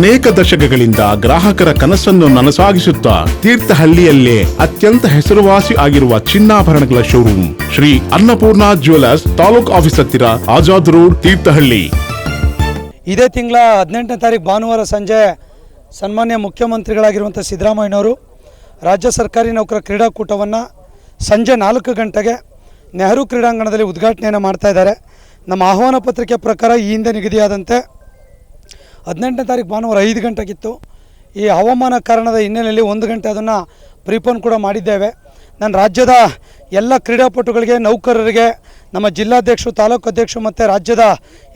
ಅನೇಕ ದಶಕಗಳಿಂದ ಗ್ರಾಹಕರ ಕನಸನ್ನು ನನಸಾಗಿಸುತ್ತಾ ತೀರ್ಥಹಳ್ಳಿಯಲ್ಲೇ ಅತ್ಯಂತ ಹೆಸರುವಾಸಿ ಆಗಿರುವ ಚಿನ್ನಾಭರಣಗಳ showroom Shri Annapurna jewellers taluk office ಹತ್ತಿರ ಆಜಾದ್ ರೋಡ್, ತೀರ್ಥಹಳ್ಳಿ. ಇದೇ ತಿಂಗಳ ಹದಿನೆಂಟನೇ ತಾರೀಕು ಭಾನುವಾರ ಸಂಜೆ ಸನ್ಮಾನ್ಯ ಮುಖ್ಯಮಂತ್ರಿಗಳಾಗಿರುವಂಥ ಸಿದ್ದರಾಮಯ್ಯನವರು ರಾಜ್ಯ ಸರ್ಕಾರಿ ನೌಕರ ಕ್ರೀಡಾಕೂಟವನ್ನು ಸಂಜೆ ನಾಲ್ಕು ಗಂಟೆಗೆ ನೆಹರು ಕ್ರೀಡಾಂಗಣದಲ್ಲಿ ಉದ್ಘಾಟನೆಯನ್ನು ಮಾಡ್ತಾ ಇದ್ದಾರೆ. ನಮ್ಮ ಆಹ್ವಾನ ಪತ್ರಿಕೆ ಪ್ರಕಾರ ಈ ಹಿಂದೆ ನಿಗದಿಯಾದಂತೆ ಹದಿನೆಂಟನೇ ತಾರೀಕು ಭಾನುವಾರ ಐದು ಗಂಟೆಗಿತ್ತು. ಈ ಹವಾಮಾನ ಕಾರಣದ ಹಿನ್ನೆಲೆಯಲ್ಲಿ ಒಂದು ಗಂಟೆ ಅದನ್ನು ಪ್ರೀಪೋನ್ ಕೂಡ ಮಾಡಿದ್ದೇವೆ. ನಾನು ರಾಜ್ಯದ ಎಲ್ಲ ಕ್ರೀಡಾಪಟುಗಳಿಗೆ, ನೌಕರರಿಗೆ ನಮ್ಮ ಜಿಲ್ಲಾಧ್ಯಕ್ಷರು, ತಾಲೂಕು ಅಧ್ಯಕ್ಷರು ಮತ್ತು ರಾಜ್ಯದ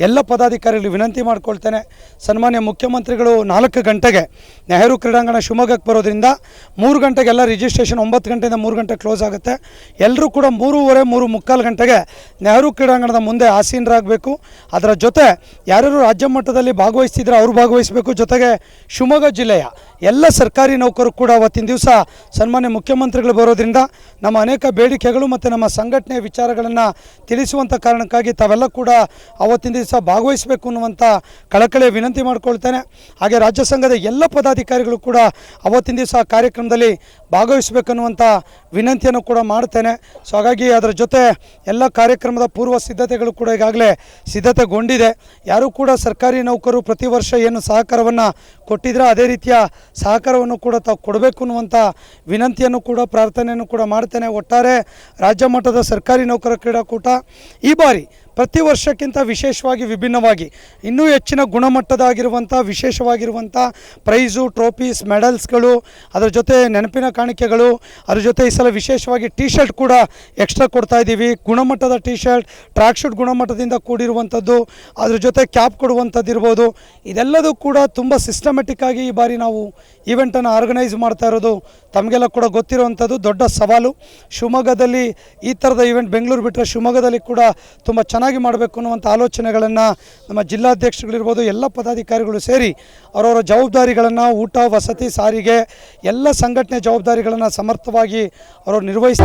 ಎಲ್ಲ ಪದಾಧಿಕಾರಿಗಳು ವಿನಂತಿ ಮಾಡ್ಕೊಳ್ತೇನೆ. ಸನ್ಮಾನ್ಯ ಮುಖ್ಯಮಂತ್ರಿಗಳು, ನಾಲ್ಕು ಗಂಟೆಗೆ ನೆಹರು ಕ್ರೀಡಾಂಗಣ ಶಿವಮೊಗ್ಗಕ್ಕೆ ಬರೋದ್ರಿಂದ ಮೂರು ಗಂಟೆಗೆಲ್ಲ ರಿಜಿಸ್ಟ್ರೇಷನ್ ಒಂಬತ್ತು ಗಂಟೆಯಿಂದ ಮೂರು ಗಂಟೆ ಕ್ಲೋಸ್ ಆಗುತ್ತೆ. ಎಲ್ಲರೂ ಕೂಡ ಮೂರುವರೆ, ಮೂರು ಮುಕ್ಕಾಲು ಗಂಟೆಗೆ ನೆಹರು ಕ್ರೀಡಾಂಗಣದ ಮುಂದೆ ಆಸೀನರಾಗಬೇಕು. ಅದರ ಜೊತೆ ಯಾರ್ಯಾರು ರಾಜ್ಯ ಮಟ್ಟದಲ್ಲಿ ಭಾಗವಹಿಸ್ತಿದ್ರೆ ಅವರು ಭಾಗವಹಿಸಬೇಕು. ಜೊತೆಗೆ ಶಿವಮೊಗ್ಗ ಜಿಲ್ಲೆಯ ಎಲ್ಲ ಸರ್ಕಾರಿ ನೌಕರು ಕೂಡ ಅವತ್ತಿನ ದಿವಸ ಸನ್ಮಾನ್ಯ ಮುಖ್ಯಮಂತ್ರಿಗಳು ಬರೋದ್ರಿಂದ ನಮ್ಮ ಅನೇಕ ಬೇಡಿಕೆಗಳು ಮತ್ತು ನಮ್ಮ ಸಂಘಟನೆಯ ವಿಚಾರಗಳನ್ನು ತಿಳಿಸುವಂಥ ಕಾರಣಕ್ಕಾಗಿ ತಾವೆಲ್ಲ ಕೂಡ ಅವತ್ತಿನ ದಿವಸ ಭಾಗವಹಿಸಬೇಕು ಅನ್ನುವಂಥ ಕಳಕಳಿಯ ವಿನಂತಿ ಮಾಡಿಕೊಳ್ತೇನೆ. ಹಾಗೆ ರಾಜ್ಯ ಸಂಘದ ಎಲ್ಲ ಪದಾಧಿಕಾರಿಗಳು ಕೂಡ ಅವತ್ತಿನ ದಿವಸ ಕಾರ್ಯಕ್ರಮದಲ್ಲಿ ಭಾಗವಹಿಸಬೇಕನ್ನುವಂಥ ವಿನಂತಿಯನ್ನು ಕೂಡ ಮಾಡ್ತೇನೆ ಸೊ ಹಾಗಾಗಿ ಅದರ ಜೊತೆ ಎಲ್ಲ ಕಾರ್ಯಕ್ರಮದ ಪೂರ್ವ ಸಿದ್ಧತೆಗಳು ಕೂಡ ಈಗಾಗಲೇ ಸಿದ್ಧತೆಗೊಂಡಿದೆ. ಯಾರೂ ಕೂಡ ಸರ್ಕಾರಿ ನೌಕರರು ಪ್ರತಿ ವರ್ಷ ಏನು ಸಹಕಾರವನ್ನು ಕೊಟ್ಟಿದ್ರೆ ಅದೇ ರೀತಿಯ ಸಹಕಾರವನ್ನು ಕೂಡ ತಾವು ಕೊಡಬೇಕು ಅನ್ನುವಂಥ ವಿನಂತಿಯನ್ನು ಕೂಡ, ಪ್ರಾರ್ಥನೆಯನ್ನು ಕೂಡ ಮಾಡ್ತೇನೆ. ಒಟ್ಟಾರೆ ರಾಜ್ಯ ಮಟ್ಟದ ಸರ್ಕಾರಿ ನೌಕರ ಕ್ರೀಡಾಕೂಟ ಈ ಬಾರಿ ಪ್ರತಿ ವರ್ಷಕ್ಕಿಂತ ವಿಶೇಷವಾಗಿ ವಿಭಿನ್ನವಾಗಿ, ಇನ್ನೂ ಹೆಚ್ಚಿನ ಗುಣಮಟ್ಟದಾಗಿರುವಂಥ, ವಿಶೇಷವಾಗಿರುವಂಥ ಪ್ರೈಸು, ಟ್ರೋಫೀಸ್, ಮೆಡಲ್ಸ್ಗಳು, ಅದರ ಜೊತೆ ನೆನಪಿನ ಕಾಣಿಕೆಗಳು, ಅದ್ರ ಜೊತೆ ಈ ಸಲ ವಿಶೇಷವಾಗಿ ಟೀ ಶರ್ಟ್ ಕೂಡ ಎಕ್ಸ್ಟ್ರಾ ಕೊಡ್ತಾ ಇದ್ದೀವಿ. ಗುಣಮಟ್ಟದ ಟೀ ಶರ್ಟ್ ಟ್ರ್ಯಾಕ್ ಶೂಟ್ ಗುಣಮಟ್ಟದಿಂದ ಕೂಡಿರುವಂಥದ್ದು, ಅದ್ರ ಜೊತೆ ಕ್ಯಾಪ್ ಕೊಡುವಂಥದ್ದು ಇರ್ಬೋದು. ಇದೆಲ್ಲದೂ ಕೂಡ ತುಂಬ ಸಿಸ್ಟಮೆಟಿಕ್ಕಾಗಿ ಈ ಬಾರಿ ನಾವು ಈವೆಂಟನ್ನು ಆರ್ಗನೈಸ್ ಮಾಡ್ತಾ ಇರೋದು, ತಮಗೆಲ್ಲ ಕೂಡ ಗೊತ್ತಿರುವಂಥದ್ದು ದೊಡ್ಡ ಸವಾಲು. ಶಿವಮೊಗ್ಗದಲ್ಲಿ ಈ ಥರದ ಈವೆಂಟ್ ಬೆಂಗಳೂರು ಬಿಟ್ಟರೆ ಶಿವಮೊಗ್ಗದಲ್ಲಿ ಕೂಡ ತುಂಬ ಚೆನ್ನಾಗಿ ಮಾಡಬೇಕು ಅನ್ನುವಂಥ ಆಲೋಚನೆಗಳನ್ನು ನಮ್ಮ ಜಿಲ್ಲಾಧ್ಯಕ್ಷಗಳಿರ್ಬೋದು ಎಲ್ಲ ಪದಾಧಿಕಾರಿಗಳು ಸೇರಿ ಅವರವರ ಜವಾಬ್ದಾರಿಗಳನ್ನು ಊಟ, ವಸತಿ, ಸಾರಿಗೆ, ಎಲ್ಲ ಸಂಘಟನೆ ಜವಾಬ್ದಾರಿಗಳನ್ನು ಸಮರ್ಥವಾಗಿ ಅವರು ನಿರ್ವಹಿಸ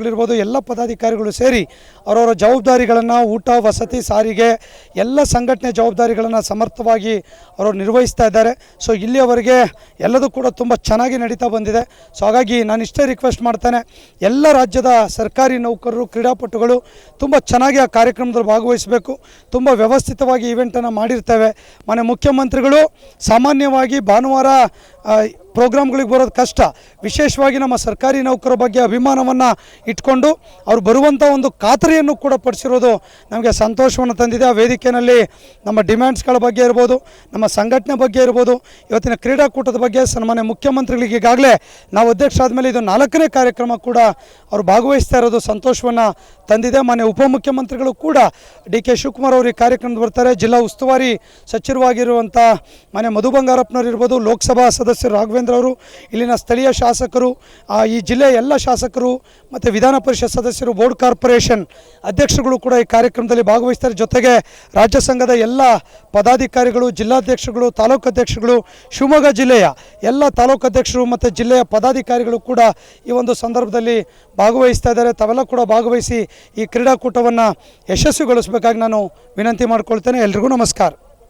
ಗಳಿರ್ಬೋದು ಎಲ್ಲ ಪದಾಧಿಕಾರಿಗಳು ಸೇರಿ ಅವರವರ ಜವಾಬ್ದಾರಿಗಳನ್ನು ಊಟ, ವಸತಿ, ಸಾರಿಗೆ, ಎಲ್ಲ ಸಂಘಟನೆ ಜವಾಬ್ದಾರಿಗಳನ್ನು ಸಮರ್ಥವಾಗಿ ಅವರು ನಿರ್ವಹಿಸ್ತಾ ಇದ್ದಾರೆ. ಸೊ ಇಲ್ಲಿಯವರೆಗೆ ಎಲ್ಲದೂ ಕೂಡ ತುಂಬ ಚೆನ್ನಾಗಿ ನಡೀತಾ ಬಂದಿದೆ. ಸೊ ಹಾಗಾಗಿ ನಾನು ಇಷ್ಟೇ ರಿಕ್ವೆಸ್ಟ್ ಮಾಡ್ತೇನೆ, ಎಲ್ಲ ರಾಜ್ಯದ ಸರ್ಕಾರಿ ನೌಕರರು, ಕ್ರೀಡಾಪಟುಗಳು ತುಂಬ ಚೆನ್ನಾಗಿ ಆ ಕಾರ್ಯಕ್ರಮದಲ್ಲಿ ಭಾಗವಹಿಸಬೇಕು. ತುಂಬ ವ್ಯವಸ್ಥಿತವಾಗಿ ಈವೆಂಟನ್ನು ಮಾಡಿರ್ತೇವೆ. ಮನೆ ಮುಖ್ಯಮಂತ್ರಿಗಳು, ಸಾಮಾನ್ಯವಾಗಿ ಭಾನುವಾರ ಪ್ರೋಗ್ರಾಮ್ಗಳಿಗೆ ಬರೋದು ಕಷ್ಟ. ವಿಶೇಷವಾಗಿ ನಮ್ಮ ಸರ್ಕಾರಿ ನೌಕರ ಬಗ್ಗೆ ಅಭಿಮಾನವನ್ನು ಇಟ್ಕೊಂಡು ಅವ್ರು ಬರುವಂಥ ಒಂದು ಖಾತರಿಯನ್ನು ಕೂಡ ಪಡಿಸಿರೋದು ನಮಗೆ ಸಂತೋಷವನ್ನು ತಂದಿದೆ. ಆ ವೇದಿಕೆಯಲ್ಲಿ ನಮ್ಮ ಡಿಮ್ಯಾಂಡ್ಸ್ಗಳ ಬಗ್ಗೆ ಇರ್ಬೋದು, ನಮ್ಮ ಸಂಘಟನೆ ಬಗ್ಗೆ ಇರ್ಬೋದು, ಇವತ್ತಿನ ಕ್ರೀಡಾಕೂಟದ ಬಗ್ಗೆ ಸನ್ಮಾನ್ಯ ಮುಖ್ಯಮಂತ್ರಿಗಳಿಗೆ ಈಗಾಗಲೇ ನಾವು ಅಧ್ಯಕ್ಷ ಆದಮೇಲೆ ಇದು ನಾಲ್ಕನೇ ಕಾರ್ಯಕ್ರಮ ಕೂಡ ಅವರು ಭಾಗವಹಿಸ್ತಾ ಇರೋದು ಸಂತೋಷವನ್ನು ತಂದಿದೆ. ಮಾನ್ಯ ಉಪಮುಖ್ಯಮಂತ್ರಿಗಳು ಕೂಡ ಡಿ ಕೆ ಶಿವಕುಮಾರ್ ಅವರು ಈ ಕಾರ್ಯಕ್ರಮದ ಬರ್ತಾರೆ. ಜಿಲ್ಲಾ ಉಸ್ತುವಾರಿ ಸಚಿವರಾಗಿರುವಂಥ ಮಾನ್ಯ ಮಧು ಬಂಗಾರಪ್ಪನವ್ರು ಇರ್ಬೋದು, ಲೋಕಸಭಾ ಸದಸ್ಯರು ರಾಘವೇಂದ್ರ ಅವರು ಇಲ್ಲಿನ ಸ್ಥಳೀಯ ಶಾಸಕರು ಈ ಜಿಲ್ಲೆಯ ಎಲ್ಲ ಶಾಸಕರು ಮತ್ತು ವಿಧಾನ ಪರಿಷತ್ ಸದಸ್ಯರು, ಬೋರ್ಡ್ ಕಾರ್ಪೊರೇಷನ್ ಅಧ್ಯಕ್ಷರುಗಳು ಕೂಡ ಈ ಕಾರ್ಯಕ್ರಮದಲ್ಲಿ ಭಾಗವಹಿಸ್ತಾರೆ. ಜೊತೆಗೆ ರಾಜ್ಯ ಸಂಘದ ಎಲ್ಲ ಪದಾಧಿಕಾರಿಗಳು ಜಿಲ್ಲಾಧ್ಯಕ್ಷಗಳು ತಾಲೂಕು ಅಧ್ಯಕ್ಷಗಳು ಶಿವಮೊಗ್ಗ ಜಿಲ್ಲೆಯ ಎಲ್ಲ ತಾಲೂಕು ಅಧ್ಯಕ್ಷರು ಮತ್ತು ಜಿಲ್ಲೆಯ ಪದಾಧಿಕಾರಿಗಳು ಕೂಡ ಈ ಒಂದು ಸಂದರ್ಭದಲ್ಲಿ ಭಾಗವಹಿಸ್ತಾ ಇದ್ದಾರೆ. ತಾವೆಲ್ಲ ಕೂಡ ಭಾಗವಹಿಸಿ ಈ ಕ್ರೀಡಾಕೂಟವನ್ನು ಯಶಸ್ವಿಗೊಳಿಸಬೇಕಾಗಿ ನಾನು ವಿನಂತಿ ಮಾಡಿಕೊಳ್ತೇನೆ. ಎಲ್ರಿಗೂ ನಮಸ್ಕಾರ.